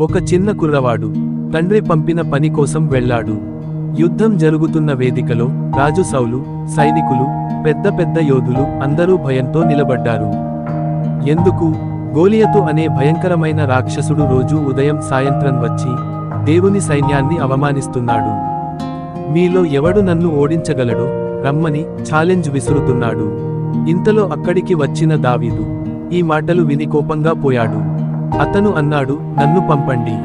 ఒక చిన్న కుర్రవాడు తండ్రి పంపిన పని కోసం వెళ్ళాడు. యుద్ధం జరుగుతున్న వేదికలో రాజు సౌలు సైనికులు పెద్ద పెద్ద యోధులు అందరూ భయంతో నిలబడ్డారు. ఎందుకు? గోలియతు అనే భయంకరమైన రాక్షసుడు రోజు ఉదయం సాయంత్రం వచ్చి దేవుని సైన్యాన్ని అవమానిస్తున్నాడు. మీలో ఎవడు నన్ను ఓడించగలడో రమ్మని ఛాలెంజ్ విసురుతున్నాడు. ఇంతలో అక్కడికి వచ్చిన దావీదు ఈ మాటలు విని కోపంగా పోయాడు. అతను అన్నాడు నన్ను పంపండి.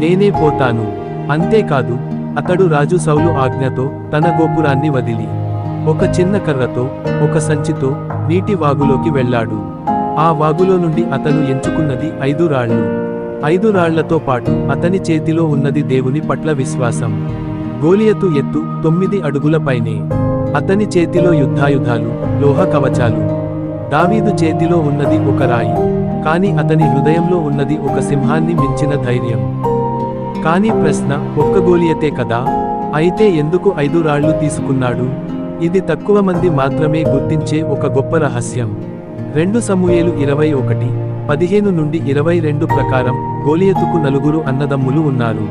నేనే పోతాను. అంతేకాదు అతడు రాజు సౌలు ఆజ్ఞతో తన గోపురాన్ని వదిలి ఒక చిన్న కర్రతో ఒక సంచితో నీటి వాగులోకి వెళ్ళాడు. ఆ వాగులో నుండి అతను ఎంచుకున్నది ఐదు రాళ్ళు ఐదు రాళ్ళతో పాటు అతని చేతిలో ఉన్నది దేవుని పట్ల విశ్వాసం. గోలియతు ఎత్తు తొమ్మిది అడుగుల పైనే. అతని చేతిలో యుద్ధాయుధాలు లోహ కవచాలు. దావీదు చేతిలో ఉన్నది ఒక రాయి. కానీ అతని హృదయంలో ఉన్నది ఒక సింహాన్ని మించిన ధైర్యం. కానీ ప్రశ్న ఒక్క గోలియతే కదా? అయితే ఎందుకు ఐదు రాళ్ళు తీసుకున్నాడు? ఇది తక్కువ మంది మాత్రమే గుర్తించే ఒక గొప్ప రహస్యం. రెండు సమూయేలు ఇరవై ఒకటి పదిహేను నుండి ఇరవై రెండు ప్రకారం గోలియతుకు నలుగురు అన్నదమ్ములు ఉన్నారు.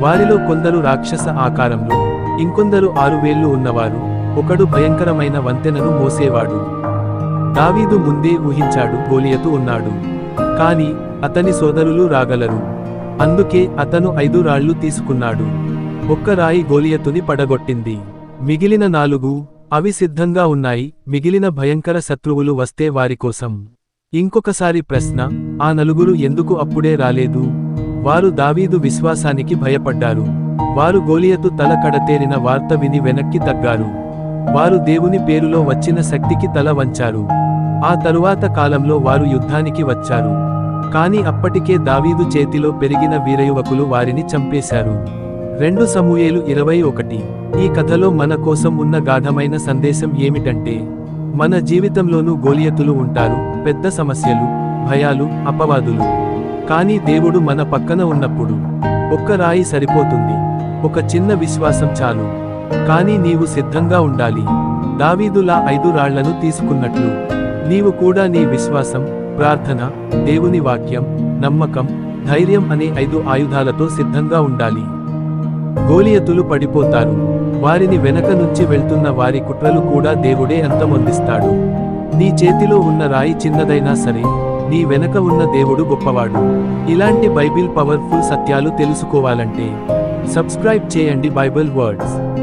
వారిలో కొందరు రాక్షస ఆకారంలో ఇంకొందరు ఆరు వేళ్ళు ఉన్నవారు ఒకడు భయంకరమైన వంతెనను మోసేవాడు. దావీదు ముందే ఊహించాడు గోలియతు ఉన్నాడు. కాని అతని సోదరులు రాగలరు. అందుకే అతను ఐదు రాళ్ళు తీసుకున్నాడు. ఒక్క రాయి గోలియతుని పడగొట్టింది. మిగిలిన నాలుగు అవి సిద్ధంగా ఉన్నాయి. మిగిలిన భయంకర శత్రువులు వస్తే వారి కోసం. ఇంకొకసారి ప్రశ్న ఆ నలుగురు ఎందుకు అప్పుడే రాలేదు? వారు దావీదు విశ్వాసానికి భయపడ్డారు. వారు గోలియతు తల కడతేరిన వార్త విని వెనక్కి తగ్గారు. వారు దేవుని పేరులో వచ్చిన శక్తికి తల వంచారు. ఆ తరువాత కాలంలో వారు యుద్ధానికి వచ్చారు. కాని అప్పటికే దావీదు చేతిలో పెరిగిన వీరయువకులు వారిని చంపేశారు. రెండు సమూయేలు ఇరవై ఒకటి. ఈ కథలో మన కోసం ఉన్న గాఢమైన సందేశం ఏమిటంటే మన జీవితంలోనూ గోలియతులు ఉంటారు పెద్ద సమస్యలు భయాలు అపవాదులు. కానీ దేవుడు మన పక్కన ఉన్నప్పుడు ఒక్క రాయి సరిపోతుంది ఒక చిన్న విశ్వాసం చాలు. కానీ నీవు సిద్ధంగా ఉండాలి. దావీదులా ఐదు రాళ్ళను తీసుకున్నట్లు. నీవు కూడా నీ విశ్వాసం ప్రార్థన దేవుని వాక్యం నమ్మకం ధైర్యం అనే ఐదు ఆయుధాలతో సిద్ధంగా ఉండాలి. గోలియతులు పడిపోతారు. వారిని వెనక నుంచి వెళ్తున్న వారి కుట్రలు కూడా దేవుడే అంతమొందిస్తాడు. నీ చేతిలో ఉన్న రాయి చిన్నదైనా సరే నీ వెనక ఉన్న దేవుడు గొప్పవాడు. ఇలాంటి బైబిల్ పవర్ఫుల్ సత్యాలు తెలుసుకోవాలంటే సబ్స్క్రైబ్ చేయండి బైబిల్ వర్డ్స్.